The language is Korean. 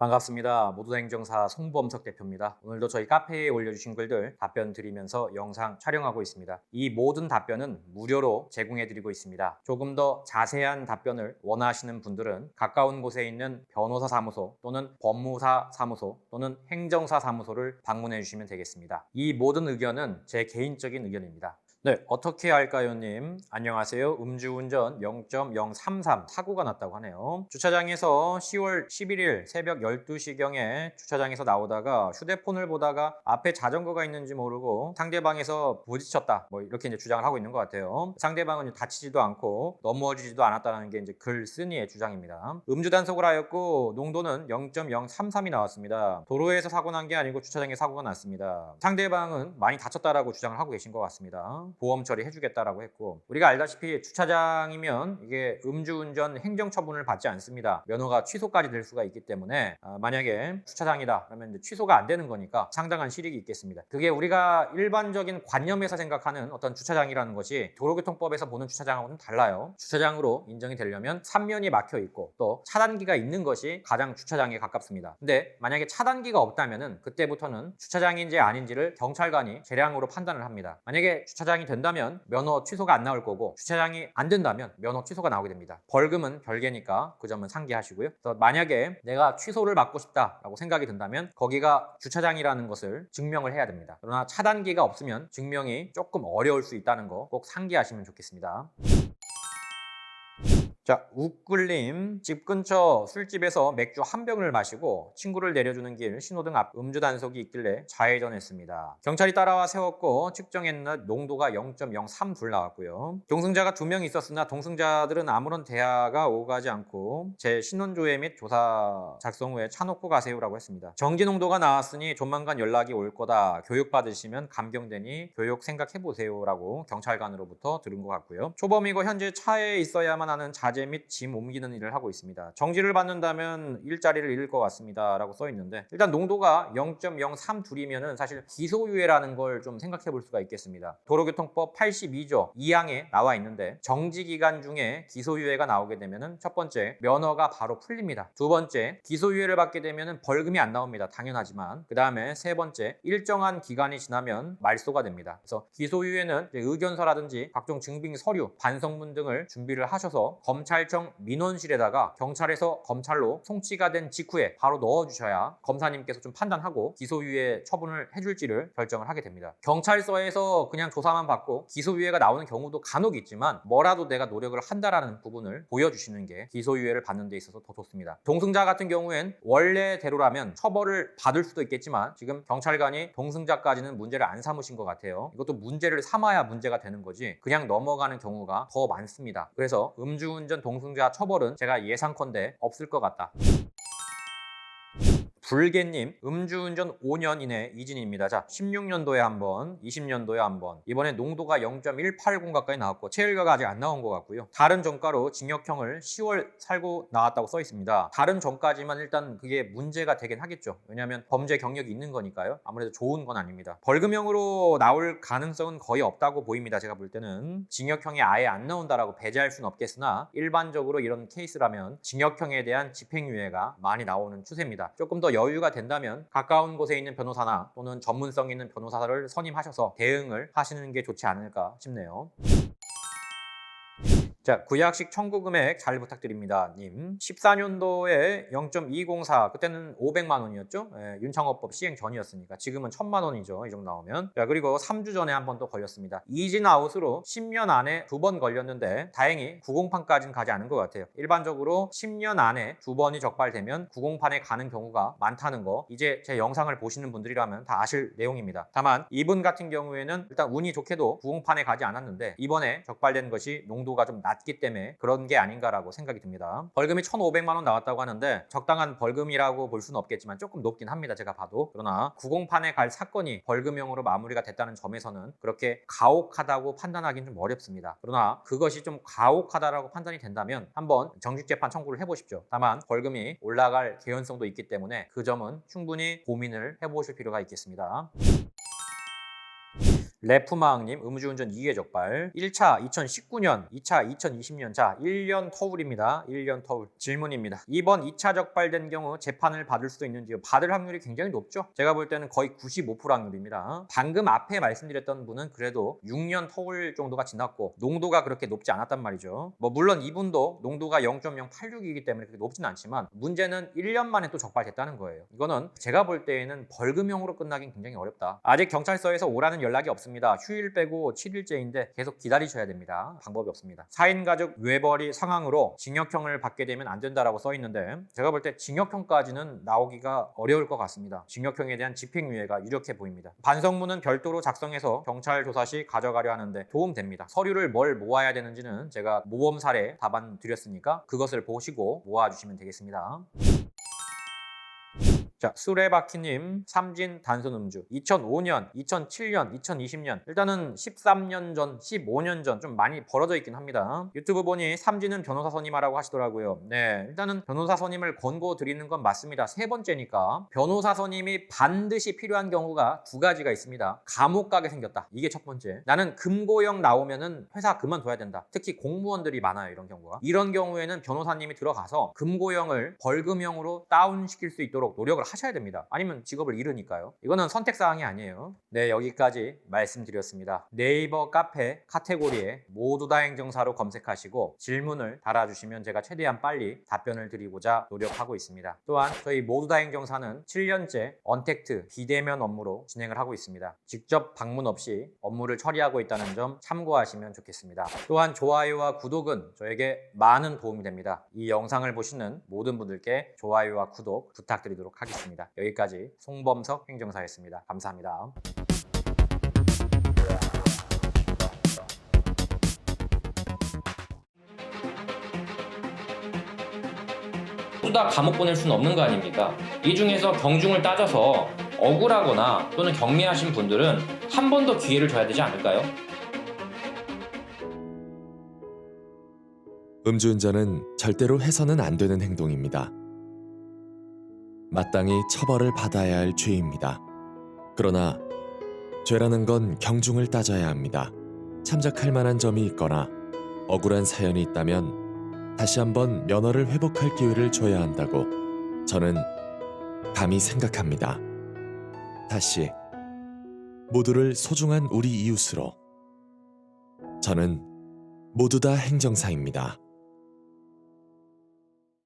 반갑습니다. 모두 행정사 송범석 대표입니다. 오늘도 저희 카페에 올려주신 글들 답변 드리면서 영상 촬영하고 있습니다. 이 모든 답변은 무료로 제공해드리고 있습니다. 조금 더 자세한 답변을 원하시는 분들은 가까운 곳에 있는 변호사 사무소 또는 법무사 사무소 또는 행정사 사무소를 방문해 주시면 되겠습니다. 이 모든 의견은 제 개인적인 의견입니다. 네, 어떻게 할까요?님. 안녕하세요. 음주운전 0.033 사고가 났다고 하네요. 주차장에서 10월 11일 새벽 12시경에 주차장에서 나오다가 휴대폰을 보다가 앞에 자전거가 있는지 모르고 상대방에서 부딪혔다. 뭐 이렇게 이제 주장을 하고 있는 것 같아요. 상대방은 다치지도 않고 넘어지지도 않았다는 게 이제 글쓴이의 주장입니다. 음주 단속을 하였고 농도는 0.033이 나왔습니다. 도로에서 사고 난 게 아니고 주차장에 사고가 났습니다. 상대방은 많이 다쳤다라고 주장을 하고 계신 것 같습니다. 보험 처리 해주겠다라고 했고 우리가 알다시피 주차장이면 이게 음주운전 행정처분을 받지 않습니다. 면허가 취소까지 될 수가 있기 때문에 아, 만약에 주차장이다 그러면 취소가 안 되는 거니까 상당한 실익이 있겠습니다. 그게 우리가 일반적인 관념에서 생각하는 어떤 주차장이라는 것이 도로교통법에서 보는 주차장하고는 달라요. 주차장으로 인정이 되려면 3면이 막혀 있고 또 차단기가 있는 것이 가장 주차장에 가깝습니다. 근데 만약에 차단기가 없다면은 그때부터는 주차장인지 아닌지를 경찰관이 재량으로 판단을 합니다. 만약에 주차장 이 된다면 면허 취소가 안 나올 거고 주차장이 안 된다면 면허 취소가 나오게 됩니다. 벌금은 별개니까 그 점은 상기하시고요. 그래서 만약에 내가 취소를 받고 싶다라고 생각이 든다면 거기가 주차장이라는 것을 증명을 해야 됩니다. 그러나 차단기가 없으면 증명이 조금 어려울 수 있다는 거 꼭 상기하시면 좋겠습니다. 자, 우꿀님 집 근처 술집에서 맥주 한 병을 마시고 친구를 내려주는 길 신호등 앞 음주 단속이 있길래 좌회전했습니다. 경찰이 따라와 세웠고 측정했는 농도가 0.032 나왔고요. 동승자가 두 명 있었으나 동승자들은 아무런 대화가 오가지 않고 제 신원 조회 및 조사 작성 후에 차 놓고 가세요라고 했습니다. 정지 농도가 나왔으니 조만간 연락이 올 거다. 교육 받으시면 감경되니 교육 생각해 보세요라고 경찰관으로부터 들은 것 같고요. 초범이고 현재 차에 있어야만 하는 자 재및짐 옮기는 일을 하고 있습니다. 정지를 받는다면 일자리를 잃을 것 같습니다. 라고 써 있는데 일단 농도가 0.032이면은 사실 기소유예라는 걸 좀 생각해 볼 수가 있겠습니다. 도로교통법 82조 2항에 나와 있는데 정지 기간 중에 기소유예가 나오게 되면은 첫 번째 면허가 바로 풀립니다. 두 번째 기소유예를 받게 되면은 벌금이 안 나옵니다. 당연하지만 그 다음에 세 번째 일정한 기간이 지나면 말소가 됩니다. 그래서 기소유예는 의견서라든지 각종 증빙 서류, 반성문 등을 준비를 하셔서 검찰 청 민원실에다가 경찰에서 검찰로 송치가 된 직후에 바로 넣어주셔야 검사님께서 좀 판단하고 기소유예 처분을 해줄지를 결정을 하게 됩니다. 경찰서에서 그냥 조사만 받고 기소유예가 나오는 경우도 간혹 있지만 뭐라도 내가 노력을 한다라는 부분을 보여주시는 게 기소유예를 받는 데 있어서 더 좋습니다. 동승자 같은 경우엔 원래대로라면 처벌을 받을 수도 있겠지만 지금 경찰관이 동승자까지는 문제를 안 삼으신 것 같아요. 이것도 문제를 삼아야 문제가 되는 거지 그냥 넘어가는 경우가 더 많습니다. 그래서 음주운전 동승자 처벌은 제가 예상컨대 없을 것 같다. 불개님 음주운전 5년 이내 이진입니다. 자 16년도에 한 번, 20년도에 한 번, 이번에 농도가 0.180 가까이 나왔고 체일가가 아직 안 나온 것 같고요. 다른 전과로 징역형을 10월 살고 나왔다고 써 있습니다. 다른 전까지만 일단 그게 문제가 되긴 하겠죠. 왜냐하면 범죄 경력이 있는 거니까요. 아무래도 좋은 건 아닙니다. 벌금형으로 나올 가능성은 거의 없다고 보입니다. 제가 볼 때는 징역형이 아예 안 나온다라고 배제할 수는 없겠으나 일반적으로 이런 케이스라면 징역형에 대한 집행유예가 많이 나오는 추세입니다. 조금 더 여유가 된다면 가까운 곳에 있는 변호사나 또는 전문성 있는 변호사를 선임하셔서 대응을 하시는 게 좋지 않을까 싶네요. 자, 구약식 청구 금액 잘 부탁드립니다. 님. 14년도에 0.204, 그때는 500만 원이었죠? 예, 윤창호법 시행 전이었으니까. 지금은 1000만 원이죠. 이 정도 나오면. 자, 그리고 3주 전에 한 번 또 걸렸습니다. 이진 아웃으로 10년 안에 두 번 걸렸는데 다행히 90판까지는 가지 않은 것 같아요. 일반적으로 10년 안에 두 번이 적발되면 90판에 가는 경우가 많다는 거 이제 제 영상을 보시는 분들이라면 다 아실 내용입니다. 다만 이분 같은 경우에는 일단 운이 좋게도 90판에 가지 않았는데 이번에 적발된 것이 농도가 좀 낮기 때문에 그런 게 아닌가라고 생각이 듭니다. 벌금이 1,500만 원 나왔다고 하는데 적당한 벌금이라고 볼 수는 없겠지만 조금 높긴 합니다. 제가 봐도. 그러나 90판에 갈 사건이 벌금형으로 마무리가 됐다는 점에서는 그렇게 가혹하다고 판단하기는 좀 어렵습니다. 그러나 그것이 좀 가혹하다라고 판단이 된다면 한번 정직재판 청구를 해보십시오. 다만 벌금이 올라갈 개연성도 있기 때문에 그 점은 충분히 고민을 해보실 필요가 있겠습니다. 레프마왕님 음주운전 2회 적발. 1차 2019년 2차 2020년 자 1년 터울입니다. 1년 터울 질문입니다. 이번 2차 적발된 경우 재판을 받을 수도 있는지요? 받을 확률이 굉장히 높죠? 제가 볼 때는 거의 95% 확률입니다. 방금 앞에 말씀드렸던 분은 그래도 6년 터울 정도가 지났고 농도가 그렇게 높지 않았단 말이죠. 뭐 물론 이분도 농도가 0.086이기 때문에 그렇게 높진 않지만 문제는 1년 만에 또 적발됐다는 거예요. 이거는 제가 볼 때에는 벌금형으로 끝나긴 굉장히 어렵다. 아직 경찰서에서 오라는 연락이 없습니다 휴일 빼고 7일째인데 계속 기다리셔야 됩니다. 방법이 없습니다. 4인 가족 외벌이 상황으로 징역형을 받게 되면 안 된다라고 써 있는데 제가 볼 때 징역형까지는 나오기가 어려울 것 같습니다. 징역형에 대한 집행유예가 유력해 보입니다. 반성문은 별도로 작성해서 경찰 조사 시 가져가려 하는데 도움됩니다. 서류를 뭘 모아야 되는지는 제가 모범 사례 답안 드렸으니까 그것을 보시고 모아주시면 되겠습니다 자, 수레바퀴님, 삼진 단순 음주. 2005년, 2007년, 2020년. 일단은 13년 전, 15년 전 좀 많이 벌어져 있긴 합니다. 유튜브 보니 삼진은 변호사 선임하라고 하시더라고요. 네, 일단은 변호사 선임을 권고 드리는 건 맞습니다. 세 번째니까. 변호사 선임이 반드시 필요한 경우가 두 가지가 있습니다. 감옥 가게 생겼다. 이게 첫 번째. 나는 금고형 나오면은 회사 그만둬야 된다. 특히 공무원들이 많아요, 이런 경우가. 이런 경우에는 변호사님이 들어가서 금고형을 벌금형으로 다운시킬 수 있도록 노력을 하셔야 됩니다. 아니면 직업을 잃으니까요. 이거는 선택사항이 아니에요. 네, 여기까지 말씀드렸습니다. 네이버 카페 카테고리에 모두 다 행정사로 검색하시고 질문을 달아주시면 제가 최대한 빨리 답변을 드리고자 노력하고 있습니다. 또한 저희 모두 다 행정사는 7년째 언택트 비대면 업무로 진행을 하고 있습니다. 직접 방문 없이 업무를 처리하고 있다는 점 참고하시면 좋겠습니다. 또한 좋아요와 구독은 저에게 많은 도움이 됩니다. 이 영상을 보시는 모든 분들께 좋아요와 구독 부탁드리도록 하겠습니다. 여기까지 송범석 행정사였습니다. 감사합니다. 모두 다 감옥 보낼 수는 없는 거 아닙니까? 이 중에서 경중을 따져서 억울하거나 또는 경미하신 분들은 한 번 더 기회를 줘야 되지 않을까요? 음주운전은 절대로 해서는 안 되는 행동입니다. 마땅히 처벌을 받아야 할 죄입니다. 그러나 죄라는 건 경중을 따져야 합니다. 참작할 만한 점이 있거나 억울한 사연이 있다면 다시 한번 면허를 회복할 기회를 줘야 한다고 저는 감히 생각합니다. 다시 모두를 소중한 우리 이웃으로 저는 모두 다 행정사입니다.